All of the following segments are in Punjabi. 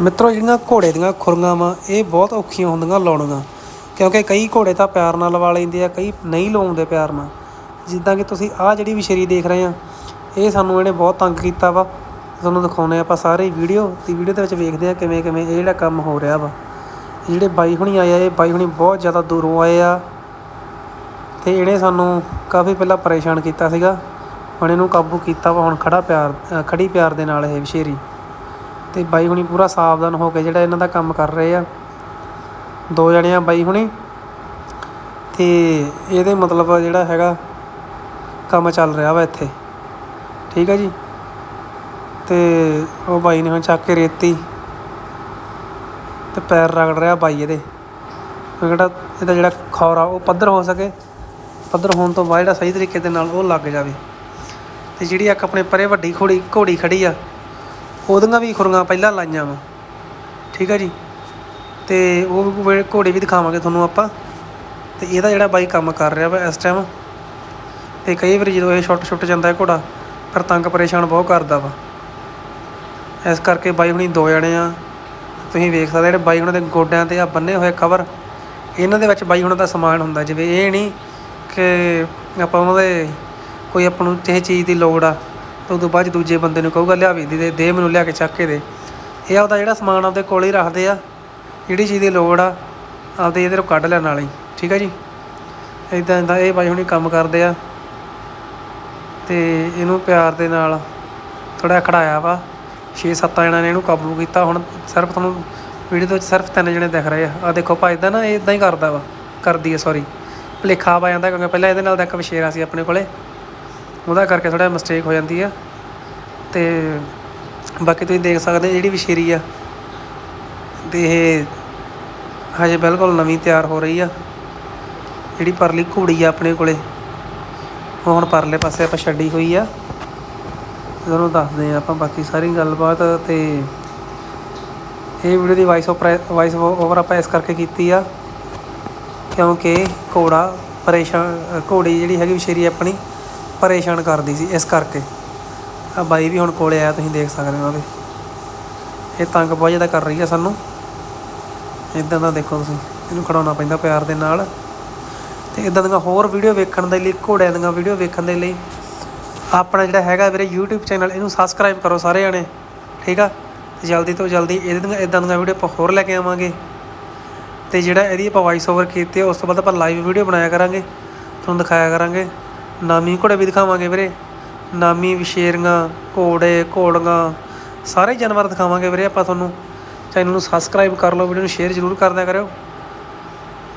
ਮਿੱਤਰੋ ਜਿਹੜੀਆਂ ਘੋੜੇ ਦੀਆਂ ਖੁਰੀਆਂ ਵਾ ਇਹ ਬਹੁਤ ਔਖੀਆਂ ਹੁੰਦੀਆਂ ਲਾਉਣੀਆਂ। ਕਿਉਂਕਿ ਕਈ ਘੋੜੇ ਤਾਂ ਪਿਆਰ ਨਾਲ ਲਵਾ ਲੈਂਦੇ ਆ ਕਈ ਨਹੀਂ ਲਾਉਂਦੇ ਪਿਆਰ ਨਾਲ। ਜਿੱਦਾਂ ਕਿ ਤੁਸੀਂ ਆਹ ਜਿਹੜੀ ਵਿਸ਼ੇਰੀ ਦੇਖ ਰਹੇ ਆ ਇਹ ਸਾਨੂੰ ਇਹਨੇ ਬਹੁਤ ਤੰਗ ਕੀਤਾ ਵਾ। ਤੁਹਾਨੂੰ ਦਿਖਾਉਨੇ ਆਪਾਂ ਸਾਰੇ ਵੀਡੀਓ ਤੇ ਵੀਡੀਓ ਦੇ ਵਿੱਚ ਵੇਖਦੇ ਆ ਕਿਵੇਂ ਕਿਵੇਂ ਇਹ ਜਿਹੜਾ ਕੰਮ ਹੋ ਰਿਹਾ ਵਾ। ਜਿਹੜੇ ਬਾਈ ਹੁਣੀ ਆਏ ਆ ਇਹ ਬਾਈ ਹੁਣੀ ਬਹੁਤ ਜ਼ਿਆਦਾ ਦੂਰੋਂ ਆਏ ਆ। ਤੇ ਇਹਨੇ ਸਾਨੂੰ ਕਾਫੀ ਪਹਿਲਾਂ ਪਰੇਸ਼ਾਨ ਕੀਤਾ ਸੀਗਾ। ਹੁਣ ਇਹਨੂੰ ਕਾਬੂ ਕੀਤਾ ਵਾ ਹੁਣ ਖੜਾ ਪਿਆਰ ਅ, ਖੜੀ ਪਿਆਰ ਦੇ ਨਾਲ ਇਹ ਵਿਸ਼ੇਰੀ ਤੇ ਬਾਈ ਹੁਣੀ ਪੂਰਾ ਸਾਵਧਾਨ ਹੋ ਕੇ ਜਿਹੜਾ ਇਹਨਾਂ ਦਾ ਕੰਮ ਕਰ ਰਹੇ ਆ। ਦੋ ਜਣੇ ਆ ਬਾਈ ਹੁਣੀ। ਤੇ ਇਹਦੇ ਮਤਲਬ ਜਿਹੜਾ ਹੈਗਾ ਕੰਮ ਚੱਲ ਰਿਹਾ ਵਾ ਇੱਥੇ। ਠੀਕ ਆ ਜੀ? ਤੇ ਉਹ ਬਾਈ ਨੇ ਹੁਣ ਚੱਕ ਕੇ ਰੇਤੀ ਤੇ ਪੈਰ ਰਗੜ ਰਿਹਾ ਬਾਈ ਇਹਦੇ। ਉਹ ਜਿਹੜਾ ਇਹਦਾ ਜਿਹੜਾ ਖੌਰ ਆ ਉਹ ਪੱਧਰ ਹੋ ਸਕੇ। ਪੱਧਰ ਹੋਣ ਤੋਂ ਬਾਅਦ ਜਿਹੜਾ ਸਹੀ ਤਰੀਕੇ ਦੇ ਨਾਲ ਉਹ ਲੱਗ ਜਾਵੇ। ਤੇ ਜਿਹੜੀ ਇੱਕ ਆਪਣੇ ਪਰੇ ਵੱਡੀ ਘੋੜੀ ਘੋੜੀ ਖੜੀ ਆ ਉਹਦੀਆਂ ਵੀ ਖੁਰੀਆਂ ਪਹਿਲਾਂ ਲਾਈਆਂ ਵਾ। ਠੀਕ ਆ ਜੀ। ਤੇ ਉਹ ਘੋੜੇ ਵੀ ਦਿਖਾਵਾਂਗੇ ਤੁਹਾਨੂੰ ਆਪਾਂ। ਤੇ ਇਹਦਾ ਜਿਹੜਾ ਬਾਈ ਕੰਮ ਕਰ ਰਿਹਾ ਵਾ ਇਸ ਟਾਈਮ ਤੇ ਕਈ ਵਾਰੀ ਜਦੋਂ ਇਹ ਛੁੱਟ ਛੁੱਟ ਜਾਂਦਾ ਹੈ ਘੋੜਾ, ਫਿਰ ਤੰਗ ਪਰੇਸ਼ਾਨ ਬਹੁਤ ਕਰਦਾ ਵਾ। ਇਸ ਕਰਕੇ ਬਾਈ ਹੁਣੀ ਦੋ ਜਣੇ ਆ। ਤੁਸੀਂ ਵੇਖ ਸਕਦੇ ਜਿਹੜੇ ਬਾਈ ਹੁਣਾਂ ਦੇ ਗੋਡਿਆਂ ਤੇ ਆ ਬੰਨੇ ਹੋਏ ਕਵਰ ਇਹਨਾਂ ਦੇ ਵਿੱਚ ਬਾਈ ਹੁਣਾਂ ਦਾ ਸਮਾਨ ਹੁੰਦਾ, ਜਿਵੇਂ ਇਹ ਨਹੀਂ ਕਿ ਆਪਾਂ ਉਹਨਾਂ ਦੇ ਕੋਈ ਆਪਾਂ ਨੂੰ ਕਿਸੇ ਚੀਜ਼ ਦੀ ਲੋੜ ਆ। ਤਾਂ ਉਦੋਂ ਬਾਅਦ ਦੂਜੇ ਬੰਦੇ ਨੂੰ ਕਹੂਗਾ, ਲਿਆ ਵੀ ਦੇ ਦੇ ਮੈਨੂੰ ਲਿਆ ਕੇ ਚੱਕ ਕੇ ਦੇ। ਇਹ ਆਪਦਾ ਜਿਹੜਾ ਸਮਾਨ ਆਪਦੇ ਕੋਲ ਹੀ ਰੱਖਦੇ ਆ, ਜਿਹੜੀ ਚੀਜ਼ ਦੀ ਲੋੜ ਆ, ਆਪਦੇ ਇਹਦੇ ਤੋਂ ਕੱਢ ਲੈਣ ਵਾਲੀ, ਠੀਕ ਆ ਜੀ? ਇਦਾਂ ਇਦਾਂ ਇਹ ਬਾਈ ਹੁਣੀ ਕੰਮ ਕਰਦੇ ਆ ਤੇ ਇਹਨੂੰ ਪਿਆਰ ਦੇ ਨਾਲ ਥੋੜਾ ਖੜਾਇਆ ਵਾ। 6-7 ਜਣਾਂ ਨੇ ਇਹਨੂੰ ਕਾਬੂ ਕੀਤਾ। ਹੁਣ ਸਿਰਫ ਤੁਹਾਨੂੰ ਵੀਡੀਓ ਦੇ ਵਿੱਚ ਸਿਰਫ ਤਿੰਨ ਜਣੇ ਦਿਖ ਰਹੇ ਆ। ਆ ਦੇਖੋ ਭੱਜਦਾ ਨਾ, ਇਹ ਇਦਾਂ ਹੀ ਕਰਦਾ ਵਾ, ਕਰਦੀ ਹੈ ਸੌਰੀ ਭੁਲੇਖਾ ਆ ਜਾਂਦਾ ਕਿਉਂਕਿ ਪਹਿਲਾਂ ਇਹਦੇ ਨਾਲ ਦਾ ਇੱਕ ਵਿਸ਼ੇਰਾ ਸੀ ਆਪਣੇ ਕੋਲੇ। ਉਹਦਾ ਕਰਕੇ ਥੋੜਾ ਮਿਸਟੇਕ ਹੋ ਜਾਂਦੀ ਆ। ਅਤੇ ਬਾਕੀ ਤੁਸੀਂ ਦੇਖ ਸਕਦੇ ਜਿਹੜੀ ਵਿਸ਼ੇਰੀ ਆ। ਅਤੇ ਇਹ ਹਜੇ ਬਿਲਕੁਲ ਨਵੀਂ ਤਿਆਰ ਹੋ ਰਹੀ ਆ। ਜਿਹੜੀ ਪਰਲੀ ਘੋੜੀ ਆ ਆਪਣੇ ਕੋਲੇ, ਉਹ ਹੁਣ ਪਰਲੇ ਪਾਸੇ ਆਪਾਂ ਛੱਡੀ ਹੋਈ ਆ। ਤੁਹਾਨੂੰ ਦੱਸਦੇ ਆ ਆਪਾਂ ਬਾਕੀ ਸਾਰੀ ਗੱਲਬਾਤ ਤੇ ਇਹ ਵੀਡੀਓ ਦੀ ਵਾਇਸ ਓਵਰ ਵਾਇਸ ਓਵਰ ਆਪਾਂ ਇਸ ਕਰਕੇ ਕੀਤੀ ਆ, ਕਿਉਂਕਿ ਘੋੜਾ ਪਰੇਸ਼ਾਨ, ਘੋੜੀ ਜਿਹੜੀ ਹੈਗੀ ਵਿਸ਼ੇਰੀ ਆਪਣੀ ਪਰੇਸ਼ਾਨ ਕਰਦੀ ਸੀ ਇਸ ਕਰਕੇ। ਆ ਬਾਈ ਵੀ ਹੁਣ ਕੋਲੇ ਆਇਆ, ਤੁਸੀਂ ਦੇਖ ਸਕਦੇ ਹੋ ਉਹਦੇ। ਇਹ ਤੰਗ ਬਹੁਤ ਜ਼ਿਆਦਾ ਕਰ ਰਹੀ ਆ ਸਾਨੂੰ। ਇਦਾਂ ਦਾ ਦੇਖੋ ਤੁਸੀਂ, ਇਹਨੂੰ ਖੜਾਉਣਾ ਪੈਂਦਾ ਪਿਆਰ ਦੇ ਨਾਲ। ਤੇ ਇਦਾਂ ਦੀਆਂ ਹੋਰ ਵੀਡੀਓ ਵੇਖਣ ਦੇ ਲਈ, ਘੋੜਿਆਂ ਦੀਆਂ ਵੀਡੀਓ ਵੇਖਣ ਦੇ ਲਈ, ਆਪਣਾ ਜਿਹੜਾ ਹੈਗਾ ਮੇਰੇ YouTube ਚੈਨਲ ਇਹਨੂੰ ਸਬਸਕ੍ਰਾਈਬ ਕਰੋ ਸਾਰੇ ਜਣੇ ਠੀਕ ਆ? ਤੇ ਜਲਦੀ ਤੋਂ ਜਲਦੀ ਇਹਦੇ ਦੀਆਂ, ਇਦਾਂ ਦੀਆਂ ਵੀਡੀਓ ਆਪਾਂ ਹੋਰ ਲੈ ਕੇ ਆਵਾਂਗੇ। ਤੇ ਜਿਹੜਾ ਇਹਦੀ ਆਪਾਂ ਵਾਇਸ ਓਵਰ ਕੀਤੀ ਉਸ ਤੋਂ ਬਾਅਦ ਆਪਾਂ ਲਾਈਵ ਵੀਡੀਓ ਬਣਾਇਆ ਕਰਾਂਗੇ, ਤੁਹਾਨੂੰ ਦਿਖਾਇਆ ਕਰਾਂਗੇ। ਨਾਮੀ ਘੋੜੇ ਵੀ ਦਿਖਾਵਾਂਗੇ ਵੀਰੇ। ਨਾਮੀ ਵਿਸ਼ੇਰੀਆਂ, ਘੋੜੇ, ਘੋੜੀਆਂ, ਸਾਰੇ ਜਾਨਵਰ ਦਿਖਾਵਾਂਗੇ ਵੀਰੇ ਆਪਾਂ ਤੁਹਾਨੂੰ। ਚੈਨਲ ਨੂੰ ਸਬਸਕ੍ਰਾਈਬ ਕਰ ਲਓ, ਵੀਡੀਓ ਨੂੰ ਸ਼ੇਅਰ ਜ਼ਰੂਰ ਕਰਦਿਆ ਕਰਿਓ।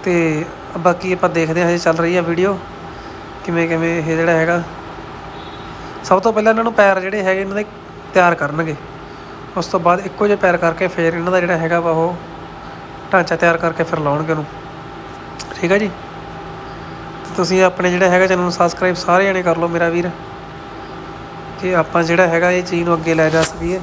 ਤੇ ਬਾਕੀ ਆਪਾਂ ਦੇਖਦੇ ਹਾਂ ਹਜੇ ਚੱਲ ਰਹੀ ਆ ਵੀਡੀਓ। ਕਿਵੇਂ ਕਿਵੇਂ ਇਹ ਜਿਹੜਾ ਹੈਗਾ। ਸਭ ਤੋਂ ਪਹਿਲਾਂ ਇਹਨਾਂ ਨੂੰ ਪੈਰ ਜਿਹੜੇ ਹੈਗੇ ਇਹਨਾਂ ਦੇ ਤਿਆਰ ਕਰਨਗੇ। ਉਸ ਤੋਂ ਬਾਅਦ ਇੱਕੋ ਜਿਹੇ ਪੈਰ ਕਰਕੇ ਫਿਰ ਇਹਨਾਂ ਦਾ ਜਿਹੜਾ ਹੈਗਾ ਵਾ ਉਹ ਢਾਂਚਾ ਤਿਆਰ ਕਰਕੇ ਫਿਰ ਲਾਉਣਗੇ ਉਹਨੂੰ। ਠੀਕ ਹੈ ਜੀ? ਤੁਸੀਂ ਆਪਣੇ ਜਿਹੜਾ ਹੈਗਾ ਚੈਨਲ ਨੂੰ ਸਬਸਕ੍ਰਾਈਬ ਸਾਰੇ ਜਣੇ ਕਰ ਲਓ ਮੇਰਾ ਵੀਰ। ਕਿ ਆਪਾਂ ਜਿਹੜਾ ਹੈਗਾ ਇਹ ਚੀਜ਼ ਨੂੰ ਅੱਗੇ ਲੈ ਜਾ ਸਕੀਏ।